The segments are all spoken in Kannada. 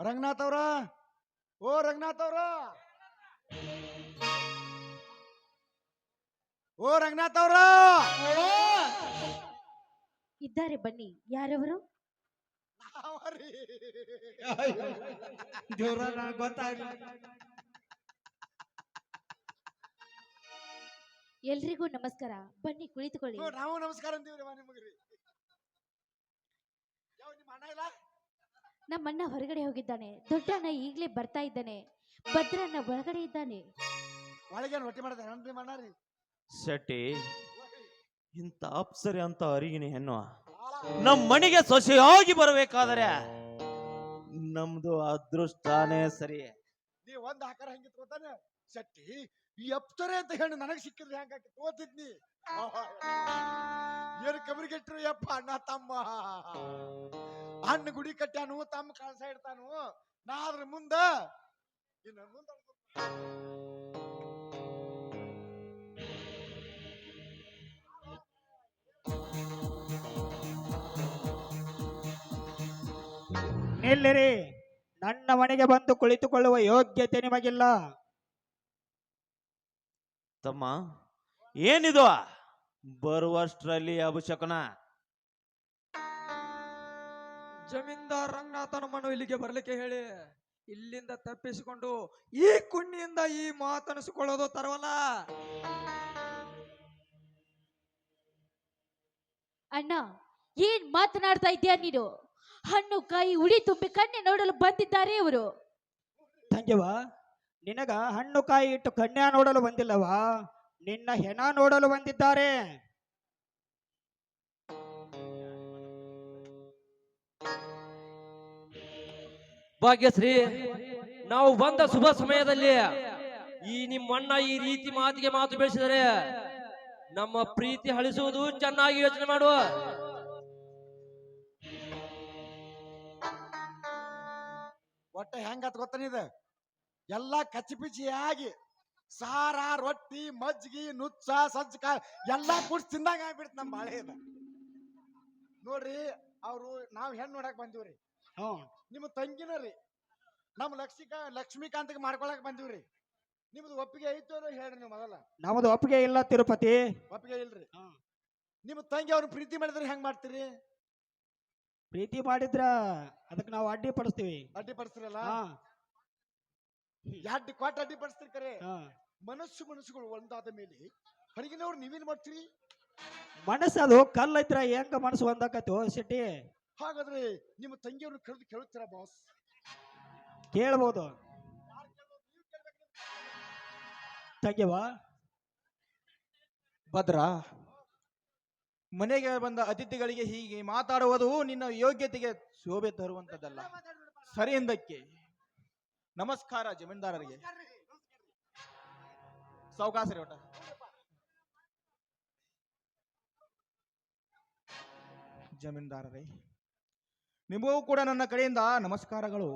ರಂಗನಾಥ್ ಅವ್ರ? ಓ ರಂಗನಾಥ್ ಅವ್ರ? ಓ ರಂಗನಾಥ್ ಅವ್ರ? ಇದ್ದಾರೆ ಬನ್ನಿ. ಯಾರವರು. ದೇವ್ರ ನನಗ್ ಗೊತ್ತಾಗ್ಲಿಲ್ಲ ಎಲ್ರಿಗೂ ನಮಸ್ಕಾರ. ಬನ್ನಿ ಕುಳಿತುಕೊಳ್ಳಿ. ನಾವು ನಮಸ್ಕಾರ ಅಂತೀವ್ರಿ ನಿಮಗ್ರಿ ಯಾವ ನಿಮ್ಮ ಅಣ್ಣ ಇಲ್ಲ? ನಮ್ಮಣ್ಣ ಹೊರಗಡೆ ಹೋಗಿದ್ದಾನೆ. ದೊಡ್ಡಣ್ಣ ಈಗ್ಲೇ ಬರ್ತಾ ಇದ್ದಾನೆ. ಭದ್ರಣ್ಣ ಒಳಗಡೆ ಇದ್ದಾನೆ. ಒಳಗೆ ರೊಟ್ಟಿ ಮಾಡ್ತಾರೆ ಏನ್ರಿ ನಿಮ್ಮ ಅಣ್ಣ ರೀ ಶೆಟ್ಟಿ ಇಂಥ ಅಪ್ಸರಿ ಅಂತ ಅರಿಗಿನಿ ಹೆಣ್ಣು. ನಮ್ಮ ಮನೆಗೆ ಸೊಸೆಯಾಗಿ ಬರಬೇಕಾದರೆ ನಮ್ದು ಅದೃಷ್ಟಾನೇ ಸರಿ. ನೀವ್ ಒಂದ್ ಆಕಾರ ಹಂಗಿತ್ ಸಟ್ಟಿ ಶೆಟ್ಟಿ ಈ ಅಪ್ಸರೆ ಅಂತ ಹೇಳಿ ನನಗೆ ಸಿಕ್ಕಿದ್ರೆ ಹೆಂಗ ತೋತಿದ್ನಿ ಕಬರಿಗೆ ಕಬರಿಗೆಟ್ರು ಯಪ್ಪ ಅಣ್ಣ ತಮ್ಮ. ಅಣ್ಣ ಗುಡಿ ಕಟ್ಟ್ಯಾನು, ತಮ್ಮ ಕಳ್ಸ ಇಡ್ತಾನು. ನಾ ಅದ್ರ ಮುಂದ ಇನ್ನ ನಿಲ್ಲಿರಿ ನನ್ನ ಮನೆಗೆ ಬಂದು ಕುಳಿತುಕೊಳ್ಳುವ ಯೋಗ್ಯತೆ ನಿಮಗಿಲ್ಲ. ತಮ್ಮ, ಏನಿದು? ಬರುವಷ್ಟರಲ್ಲಿ ಅಭಿಷೇಕನ. ಜಮೀನ್ದಾರ್ ರಂಗನಾಥನಮ್ಮನು ಇಲ್ಲಿಗೆ ಬರ್ಲಿಕ್ಕೆ ಹೇಳಿ ಇಲ್ಲಿಂದ ತಪ್ಪಿಸಿಕೊಂಡು ಈ ಕುಣ್ಣಿಯಿಂದ ಈ ಮಾತನಿಸಿಕೊಳ್ಳೋದು ತರವಲ್ಲ. ಅಣ್ಣ ಏನ್ ಮಾತನಾಡ್ತಾ ಇದ್ದೀಯ ನೀನು? ಹಣ್ಣು ಕಾಯಿ ಉಳಿ ತುಂಬಿ ಕಣ್ಣೆ ನೋಡಲು ಬಂದಿದ್ದಾರೆ ಇವರು. ತಂಗಿವ ನಿನಗ ಹಣ್ಣು ಕಾಯಿ ಇಟ್ಟು ಕನ್ಯಾ ನೋಡಲು ಬಂದಿಲ್ಲವಾ? ನಿನ್ನ ಹೆಣ ನೋಡಲು ಬಂದಿದ್ದಾರೆ. ಭಾಗ್ಯಶ್ರೀ ನಾವು ಬಂದ ಶುಭ ಸಮಯದಲ್ಲಿ ಈ ನಿಮ್ಮಣ್ಣ ಈ ರೀತಿ ಮಾತಿಗೆ ಮಾತು ಬೆಳೆಸಿದರೆ ನಮ್ಮ ಪ್ರೀತಿ ಹಳಿಸುವುದು ಚೆನ್ನಾಗಿ ಯೋಚನೆ ಮಾಡುವ. ಒಟ್ಟ ಹೆಂಗತ್ ಗೊತ್ತನಿದ ಇದು? ಎಲ್ಲಾ ಕಚ್ಚಿಪಿಚಿಯಾಗಿ ಸಾರ ರೊಟ್ಟಿ ಮಜ್ಜಿಗೆ ನುಚ್ಚ ಸಜ್ಜಕ ಎಲ್ಲ ಕುಡ್ಸಿ ತಿಂದಾಗ ಆಗ್ಬಿಡ್ತು ನಮ್ಮ ಬಾಳೆ ಇದು. ನೋಡ್ರಿ ಅವರು ನಾವು ಹೆಣ್ಣು ನೋಡಕ್ ಬಂದಿವ್ರಿ. ಹ್ಮ್ ನಿಮ್ಮ ತಂಗಿನ ರೀ. ನಮ್ಮ ಲಕ್ಷ್ಮಿಕಾ ಲಕ್ಷ್ಮೀಕಾಂತ್ಗೆ ಮಾಡ್ಕೊಳಕ್ ಬಂದಿವ್ರಿ. ನಿಮ್ದು ಒಪ್ಪಿಗೆ ಐತೋ ಅನ್ನೋ ಹೇಳ್ರಿ ನೀವು ಮೊದಲ. ನಮ್ದು ಒಪ್ಪಿಗೆ ಇಲ್ಲ ತಿರುಪತಿ. ಒಪ್ಪಿಗೆ ಇಲ್ರಿ. ನಿಮ್ ನಿಮ್ಮ ತಂಗಿ ಅವ್ರನ್ನ ಪ್ರೀತಿ ಮಾಡಿದ್ರೆ ಹೆಂಗ್ ಮಾಡ್ತೀರಿ? ಪ್ರೀತಿ ಮಾಡಿದ್ರ ಅದಕ್ಕೆ ನಾವು ಅಡ್ಡಿ ಪಡಿಸ್ತೀವಿ. ಅಡ್ಡಿ ಪಡಿಸ್ತೀರಲ್ಲ? ಅಡ್ಡಿ ಕೊಟ್ಟು ಅಡ್ಡಿ ಪಡಿಸ್ತೀರಿ ಕರೆ. ಹಾ. ಮನಸ್ಸು ಮನಸ್ಸುಗಳು ಒಂದಾದ ಮೇಲೆ ಹೊರಗಿನವ್ರು ನೀವೇನ್ ಮಾಡ್ತೀರಿ? ಮನಸ್ಸು ಅದು ಕಲ್ಲೈತ್ರ ಹೆಂಗ ಮನಸ್ಸು ಒಂದಾಕತ್ತು ಸಿಟಿ. ಹಾಗಾದ್ರೆ ನಿಮ್ಮ ತಂಗಿಯವ್ರನ್ನ ಕರೆದು ಕೇಳುತ್ತೀರಾ ಬಾಸ್ ಕೇಳ್ಬೋದು. ತಂಗಿವಾ ಭದ್ರ ಮನೆಗೆ ಬಂದ ಅತಿಥಿಗಳಿಗೆ ಹೀಗೆ ಮಾತಾಡುವುದು ನಿನ್ನ ಯೋಗ್ಯತೆಗೆ ಶೋಭೆ ತರುವಂತದ್ದಲ್ಲ ಸರಿ ಎಂದಕ್ಕೆ? ನಮಸ್ಕಾರ ಜಮೀನ್ದಾರರಿಗೆ. ಸಾವಕಾಸರಿ ಒಟ್ಟ. ಜಮೀನ್ದಾರರೇ ನಿಮಗೂ ಕೂಡ ನನ್ನ ಕಡೆಯಿಂದ ನಮಸ್ಕಾರಗಳು.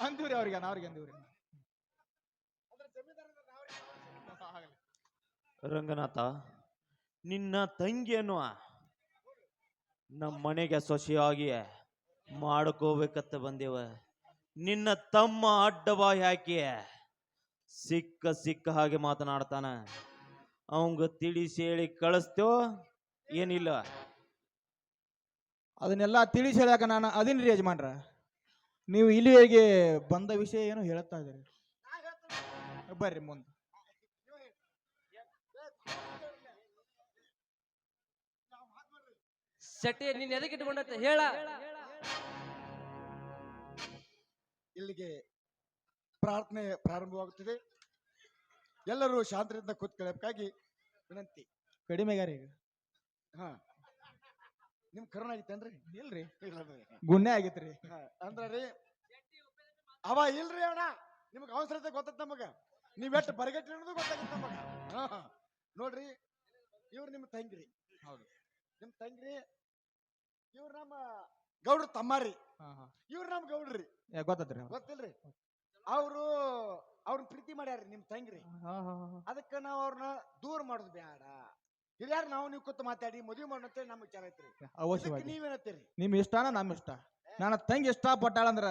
ಅಂತೀವ್ರಿ ಅವ್ರಿಗೆ, ನಾವ್ರಿಗೆ ಅಂದೀವ್ರಿ ರಂಗನಾಥ, ನಿನ್ನ ತಂಗಿಯನ್ನು ನಮ್ಮ ಮನೆಗೆ ಸೊಸೆಯಾಗಿ ಮಾಡ್ಕೋಬೇಕತ್ತ ಬಂದೇವ. ನಿನ್ನ ತಮ್ಮ ಅಡ್ಡವಾಗಿ ಹಾಕಿ ಸಿಕ್ಕ ಸಿಕ್ಕ ಹಾಗೆ ಮಾತನಾಡ್ತಾನ. ಅವಂಗ ತಿಳಿಸಿ ಹೇಳಿ ಕಳಿಸ್ತೇವೋ? ಏನಿಲ್ಲ. ಅದನ್ನೆಲ್ಲ ತಿಳಿಸಿ ಹೇಳಕ ನಾನು ಅದನ್ನ ರೀ ಯಜಮಾನ್ರ. ನೀವು ಇಲ್ಲಿವರೆಗೆ ಬಂದ ವಿಷಯ ಏನು ಹೇಳುತ್ತಾ ಇದ್ದೀರಿ? ಬರ್ರಿ ಮುಂದೆ. ಶೆಟ್ಟಿ ನೀನ್ ಎದಕ್ಕೆ ಹೇಳ. ಇಲ್ಲಿಗೆ ಪ್ರಾರ್ಥನೆ ಪ್ರಾರಂಭವಾಗುತ್ತಿದೆ. ಎಲ್ಲರೂ ಶಾಂತರಿಂದ ಕೂತ್ಕೊಳ್ಳಬೇಕಾಗಿ ವಿನಂತಿ. ಕಡಿಮೆಗಾರಿ ಈಗ. ಹಾ. ನಿಮ್ ಕರೋನಾ ಆಗಿತ್ತೇನ್ರಿ? ಇಲ್ರಿ. ಗುನ್ನೆ ಆಗೈತ್ರಿ. ಅಂದ್ರ ರೀ ಅವ ಇಲ್ರಿ ಅಣ್ಣ. ನಿಮ್ಗೆ ಅವಸರತೆ ಗೊತ್ತದ ನಮಗ. ನೀವ್ ಎಷ್ಟು ಬರಗಟ್ಟಿ ಅನ್ನೋದು ಗೊತ್ತಾಗತ್ತ ನಮಗ. ನೋಡ್ರಿ ಇವ್ರು ನಿಮ್ ತಂಗ್ರಿ. ಹೌದು. ನಿಮ್ ತಂಗ್ರಿ ಇವ್ರ ನಮ್ಮ ಗೌಡ್ರ ತಮ್ಮಾರಿ. ಇವ್ರು ನಮ್ ಗೌಡ್ರಿ. ಗೊತ್ತತ್ರಿ. ಗೊತ್ತಿಲ್ರಿ? ಅವರು ಅವ್ರನ್ನ ಪ್ರೀತಿ ಮಾಡ್ಯಾರ ನಿಮ್ ತಂಗ್ರಿ. ಅದಕ್ಕ ನಾವ್ ಅವ್ರನ್ನ ದೂರ ಮಾಡೋದು ಬೇಡ ಹಿರಿಯಾರ ನಾವು ನೀವು ಕೂತು ಮಾತಾಡಿ ಮದುವೆ ಮಾಡೋಂತೇಳಿ ನಮ್ಮ ವಿಚಾರ ಐತ್ರಿ ಅದಕ್ಕೆ ಅವಶ್ಯವಾಗಿ ನೀವೇನತ್ತೀರಿ ನಿಮ್ ಇಷ್ಟನ ನಮ್ಮ ಇಷ್ಟ. ನನ್ನ ತಂಗಿ ಇಷ್ಟಪಟ್ಟಾಳಂದ್ರ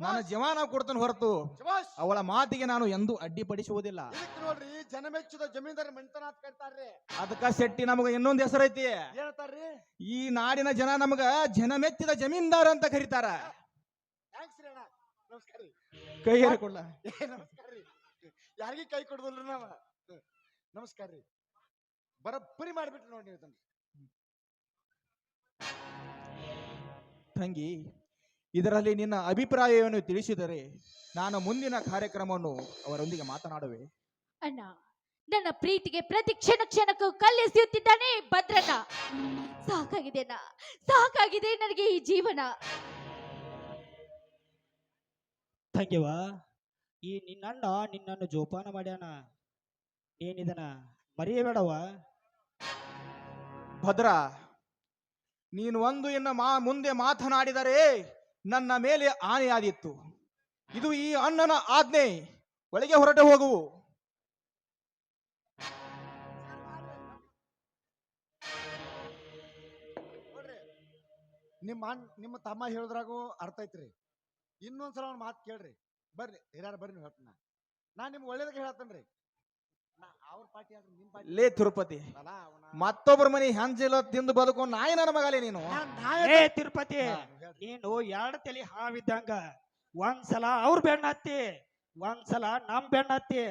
ನಾನು ಜಮಾನ ಕೊಡ್ತೇನೆ ಹೊರತು ಶಬಾಷ್! ಅವಳ ಮಾತಿಗೆ ನಾನು ಎಂದೂ ಅಡ್ಡಿಪಡಿಸುವುದಿಲ್ಲ. ಇದಕ್ಕೆ ನೋಡ್ರಿ ಜನಮೆಚ್ಚಿದ ಜಮೀನ್ದಾರ ಮನಿತನ ಅಂತ ಕರಿತಾರ್ರಿ ಅದಕ್ಕ ಶೆಟ್ಟಿ ನಮಗ ಇನ್ನೊಂದ್ ಹೆಸರೈತಿ ಹೇಳ್ತಾರ್ರಿ? ಈ ನಾಡಿನ ಜನ ನಮಗ ಜನಮೆಚ್ಚಿದ ಜಮೀನ್ದಾರ ಅಂತ ಕರೀತಾರ. ಥ್ಯಾಂಕ್ಸ್ ರೀ ಅಣ್ಣ? ನಮಸ್ಕಾರ ರೀ. ಕೈ ಕೊಡ್ಲ ಏ ನಮಸ್ಕಾರ ರೀ. ಯಾರಿಗೂ ಕೈ ಕೊಡುದಿಲ್ರಿ ನಾವ? ನಮಸ್ಕಾರ ರೀ. ಬರಬ್ಬರಿ ಮಾಡಿಬಿಟ್ರು ನೋಡಿ ನೀವು ಇದನ್ನ ತಂಗಿ ಇದರಲ್ಲಿ ನಿನ್ನ ಅಭಿಪ್ರಾಯವನ್ನು ತಿಳಿಸಿದರೆ ನಾನು ಮುಂದಿನ ಕಾರ್ಯಕ್ರಮವನ್ನು ಅವರೊಂದಿಗೆ ಮಾತನಾಡುವೆ. ಅಣ್ಣ ನನ್ನ ಪ್ರೀತಿಗೆ ಪ್ರತಿ ಕ್ಷಣ ಕ್ಷಣಕ್ಕೂ ಕಲ್ಲೆಸೆಯುತ್ತಿದ್ದಾನೆ ಭದ್ರಣ್ಣ. ಸಾಕಾಗಿದೆ ಅಣ್ಣ ಸಾಕಾಗಿದೆ ನನಗೆ ಈ ಜೀವನ. ತಂಗಿವ ಈ ನಿನ್ನಣ್ಣ ನಿನ್ನನ್ನು ಜೋಪಾನ ಮಾಡ್ಯಾನ. ಏನಿದನ ಮರೆಯಬೇಡವ ಭದ್ರ, ನೀನು ಒಂದು ಇನ್ನು ಮಾ, ಮುಂದೆ ಮಾತನಾಡಿದರೆ ನನ್ನ ಮೇಲೆ ಆನೆಯಾದಿತ್ತು. ಇದು ಈ ಅಣ್ಣನ ಆಜ್ಞೆ. ಒಳಗೆ ಹೊರಟು ಹೋಗುವು ನಿಮ್ಮ ನಿಮ್ಮ ತಮ್ಮ ಹೇಳಿದ್ರಾಗೂ ಅರ್ಥ ಐತ್ರಿ. ಇನ್ನೊಂದ್ಸಲ ಅವ್ನ ಮಾತು ಕೇಳ್ರಿ. ಬರ್ರಿ ಹಿರಿಯರ ಬರ್ರಿ ಹೇಳ್ತೀನಿ ನಾನು ನಿಮ್ಗೆ ಒಳ್ಳೇದಕ್ಕೆ ಹೇಳತ್ತೇನ್ರಿ. ಲೇ ತಿರುಪತಿ ಮತ್ತೊಬ್ಬರ ಮನೆ ಹಂಜಿಲ ತಿಂದು ಬದುಕು ನಾಯಿ ನನ್ನ ಮಗಲೇ ನೀನು. ಏ ತಿರುಪತಿ ನೀನು ಎರಡು ತಲೆ ಹಾವಿದ್ದಂಗ ಒಂದ್ಸಲ ಅವ್ರ ಬೆಣ್ಣ ಹತ್ತಿ ಒಂದ್ಸಲ ನಮ್ ಬೆಣ್ಣ ಹತ್ತಿ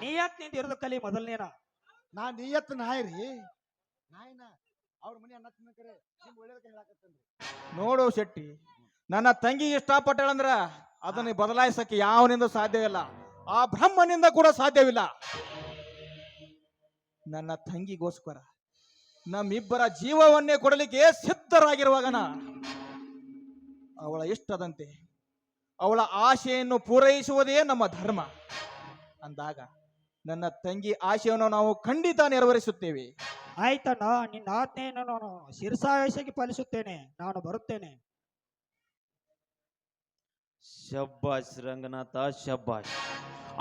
ನಿಂದ ಯಾಕೆ ನಿಂದಿರೋದು ಕಲಿ ಮೊದಲನೇನ ನಾ ನೀಯತ್ ನಾಯಿ ರೀ. ನಾಯಿನ ಅವ್ರ ಮನೆ ಅನ್ನ ತಿನ್ನಕರೆ ನಿಮ್ ಒಳ್ಳೇದಕ್ಕೆ ಹೇಳಕತ್ತೇನ್ರಿ. ನೋಡು ಶೆಟ್ಟಿ ನನ್ನ ತಂಗಿ ಇಷ್ಟಪಟ್ಟಳಂದ್ರ ಅದನ್ನ ಬದಲಾಯಿಸಕ್ಕೆ ಯಾವನಿಂದ ಸಾಧ್ಯವಿಲ್ಲ ಆ ಬ್ರಹ್ಮನಿಂದ ಕೂಡ ಸಾಧ್ಯವಿಲ್ಲ. ನನ್ನ ತಂಗಿಗೋಸ್ಕರ ನಮ್ಮಿಬ್ಬರ ಜೀವವನ್ನೇ ಕೊಡಲಿಕ್ಕೆ ಸಿದ್ಧರಾಗಿರುವಾಗನ ಅವಳ ಇಷ್ಟದಂತೆ ಅವಳ ಆಶೆಯನ್ನು ಪೂರೈಸುವುದೇ ನಮ್ಮ ಧರ್ಮ. ಅಂದಾಗ ನನ್ನ ತಂಗಿ ಆಶೆಯನ್ನು ನಾವು ಖಂಡಿತ ನೆರವೇರಿಸುತ್ತೇವೆ. ಆಯ್ತಣ್ಣ ನಿನ್ನ ಆಜ್ಞೆಯನ್ನು ನಾನು ಶಿರಸಾವೇಶಕ್ಕೆ ಪಾಲಿಸುತ್ತೇನೆ. ನಾನು ಬರುತ್ತೇನೆ. ಶಬ್ಬಾಶ್ ರಂಗನಾಥ ಶಬ್ಬಾಷ್.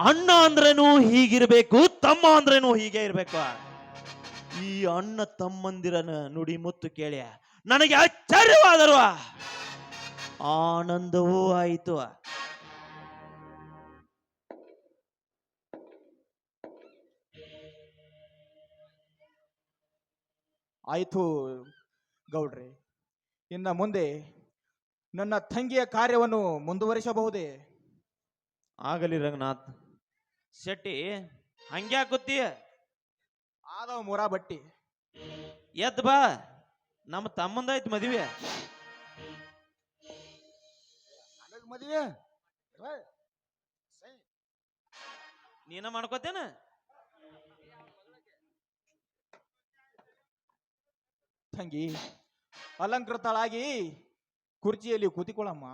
ಅಣ್ಣ ಅಂದ್ರೇನು ಹೀಗಿರ್ಬೇಕು ತಮ್ಮ ಅಂದ್ರೇನು ಹೀಗೆ ಇರ್ಬೇಕು? ಈ ಅಣ್ಣ ತಮ್ಮಂದಿರನ ನುಡಿ ಮುತ್ತು ಕೇಳಿ ನನಗೆ ಆಶ್ಚರ್ಯವಾದರು. ಆನಂದವೂ ಆಯಿತು. ಆಯಿತು ಗೌಡ್ರಿ ಇನ್ನ ಮುಂದೆ ನನ್ನ ತಂಗಿಯ ಕಾರ್ಯವನ್ನು ಮುಂದುವರಿಸಬಹುದೇ? ಆಗಲಿ ರಂಗನಾಥ್. ಶೆಟ್ಟಿ ಹಂಗ್ಯಾಕುತ್ತಿ ಆದವ ಮುರಾ ಬಟ್ಟಿ. ಎದ್ ಬಾ ನಮ್ಮ ಮದ್ವೆ. ನನಗ್ ಮದುವೆ? ಸೈ. ನೀನ ಮಾಡ್ಕೋತೇನ? ತಂಗಿ ಅಲಂಕೃತಳಾಗಿ ಕುರ್ಚಿಯಲ್ಲಿ ಕೂತಿಕೊಳ್ಳಮ್ಮ.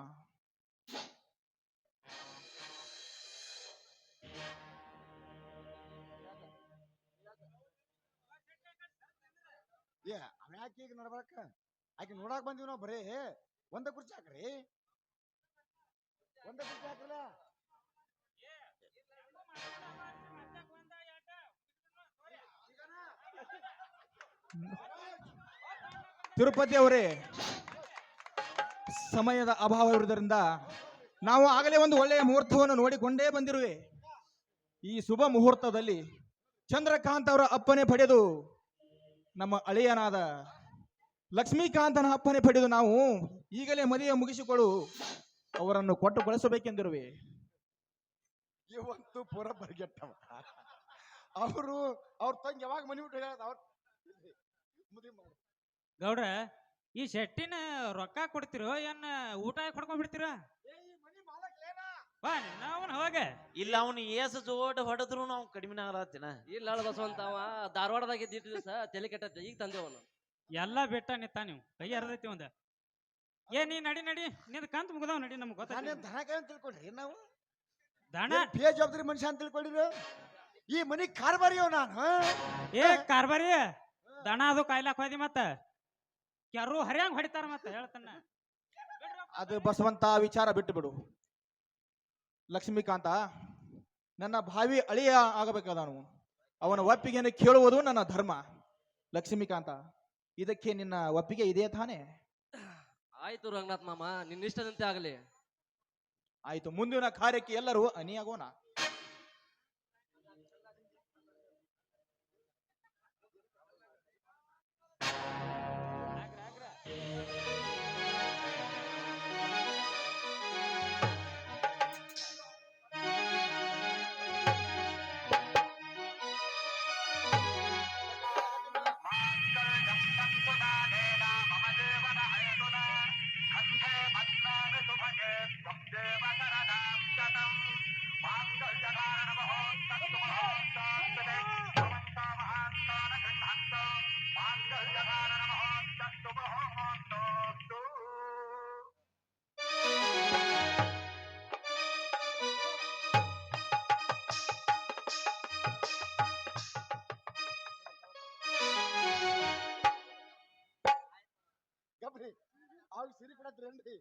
ಯಾಕೆ ಈಗ ನಡ್ಬಾರಕ ಆಕೆ ನೋಡಾಕ್ ನಾವು ಬರೇ. ಒಂದ ಕುರ್ಚಿ ಹಾಕ್ರಿ. ಒಂದ ಕುರ್ಚಿ ಹಾಕ್ರಲ್ಲ ತಿರುಪತಿ ಅವರೇ, ಸಮಯದ ಅಭಾವ ಇರುವುದರಿಂದ ನಾವು ಆಗಲೇ ಒಂದು ಒಳ್ಳೆಯ ಮುಹೂರ್ತವನ್ನು ನೋಡಿಕೊಂಡೇ ಬಂದಿರುವೆ. ಈ ಶುಭ ಮುಹೂರ್ತದಲ್ಲಿ ಚಂದ್ರಕಾಂತ್ ಅವರ ಅಪ್ಪನೆ ಪಡೆದು ನಮ್ಮ ಅಳಿಯನಾದ ಲಕ್ಷ್ಮೀಕಾಂತನ ಅಪ್ಪನೆ ಪಡೆದು ನಾವು ಈಗಲೇ ಮದುವೆ ಮುಗಿಸಿಕೊಳ್ಳು ಅವರನ್ನು ಕೊಟ್ಟು ಕಳಿಸಬೇಕೆಂದಿರುವೆ ಇವತ್ತು ಪುರ ಬರ್ಗೆಟ್ಟವ. ಅವರು ಅವ್ರ ತಂಗಿ ಯಾವಾಗ ಮನಿ ಬಿಟ್ಟು ಹೇಳೋದು ಅವ್ರ ಮದುವೆ ಮಾಡಿ. ಗೌಡ್ರ ಈ ಶೆಟ್ಟಿನ ರೊಕ್ಕ ಕೊಡ್ತಿರೋ ಏನ್ ಊಟ ಕೊಡ್ಕೊಂಡ್ ಬಿಡ್ತೀರ? ಬಾ ಹೋಗ ಇಲ್ಲ ಅವನು ಏಸ ಜೋಡ್ ಹೊಡೆದ್ರು ನಾವು ಕಡಿಮೆ ಆಗತ್ತಿನ ಇಲ್ಲ ಅಳ ಬಸವಂತ ಅವ ಧಾರವಾಡದಾಗ ದಿವಸ ತಲೆ ಕೆಟ್ಟತ್ತೆ ಈಗ ತಂದೆವನು ಎಲ್ಲಾ ಬೆಟ್ಟ ನಿತ್ತ ನೀವು ಕೈ ಹರಿದೈತಿ ಒಂದ. ಏ ನೀ ನಡಿ ನಡಿ ನಿಂದ ಕಂತ ಮುಗ್ದಾವ್ ನಡಿ ನಮ್ಗೆ ನಾನೇನ್ ಗೊತ್ತಾಗ ದನ ಕಾಯ್ ಅಂತ ತಿಳ್ಕೊಂಡ್ರಿ ನಾವು? ದಣ ಬೇ ಜವಾಬ್ದಾರಿ ಮನುಷ್ಯ ಅಂತ ತಿಳ್ಕೊಂಡಿರು? ಈ ಮನಿ ಕಾರ್ಬಾರಿಯವ್ ನಾನು ಏ ಕಾರ್ಬಾರಿ ದಣ ಅದು ಕಾಯ್ಲಾಕ್ ಹೋದಿ ಮತ್ತ. ಕೆರು ಹರಿಯಂಗ್ ಹೊಡಿತಾರ ಮತ್ತ ಹೇಳ್ತಾನ. ಅದು ಬಸವಂತ ವಿಚಾರ ಬಿಟ್ಟು ಬಿಡು ಲಕ್ಷ್ಮೀಕಾಂತ ನನ್ನ ಭಾವಿ ಅಳಿಯ ಆಗಬೇಕಾದನು ಅವನ ಒಪ್ಪಿಗೆಯನ್ನು ಕೇಳುವುದು ನನ್ನ ಧರ್ಮ. ಲಕ್ಷ್ಮೀಕಾಂತ ಇದಕ್ಕೆ ನಿನ್ನ ಒಪ್ಪಿಗೆ ಇದೆಯಾ ತಾನೇ? ಆಯ್ತು ರಂಗನಾಥ್ ಮಾಮ ನಿನ್ನ ಇಷ್ಟದಂತೆ ಆಗಲಿ. ಆಯ್ತು ಮುಂದಿನ ಕಾರ್ಯಕ್ಕೆ ಎಲ್ಲರೂ ಅನಿಯಾಗೋಣ ಗಬ್ರಿ ಅವ್ರು ಸಿರಿ ಕೊಡತ್ರೇನ್ರಿ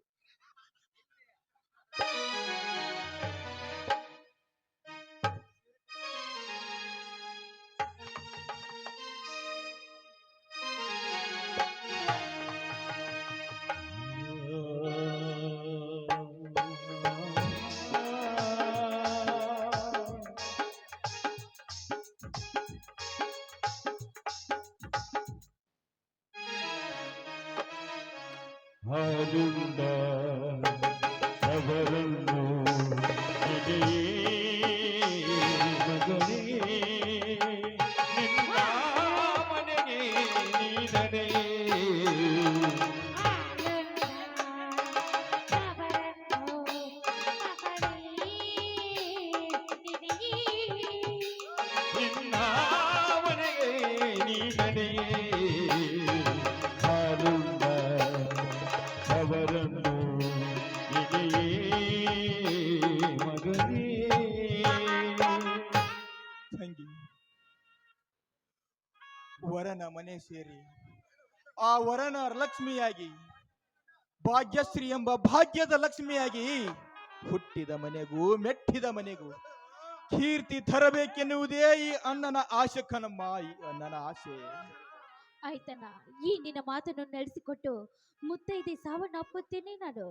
ಹಾಡುಂಡ ಅವರನ್ನು ವರನ ಮನೆ ಸೇರಿ, ಆ ವರನ ಲಕ್ಷ್ಮಿಯಾಗಿ, ಭಾಗ್ಯಶ್ರೀ ಎಂಬ ಭಾಗ್ಯದ ಲಕ್ಷ್ಮಿಯಾಗಿ ಹುಟ್ಟಿದ ಮನೆಗೂ, ಮೆಟ್ಟಿದ ಮನೆಗೂ ಕೀರ್ತಿ ತರಬೇಕೆನ್ನುವುದೇ ಈ ಅಣ್ಣನ ಆಶೆ ಕನಮ್ಮ ಈ ಅಣ್ಣನ ಆಸೆ ಆಯ್ತಣ್ಣ, ಈ ನಿನ್ನ ಮಾತನ್ನು ನಡೆಸಿಕೊಟ್ಟು ಮುತ್ತೈದೆ ಸಾವನ್ನ ಅಪ್ಪುತ್ತೇನೆ ನಾನು.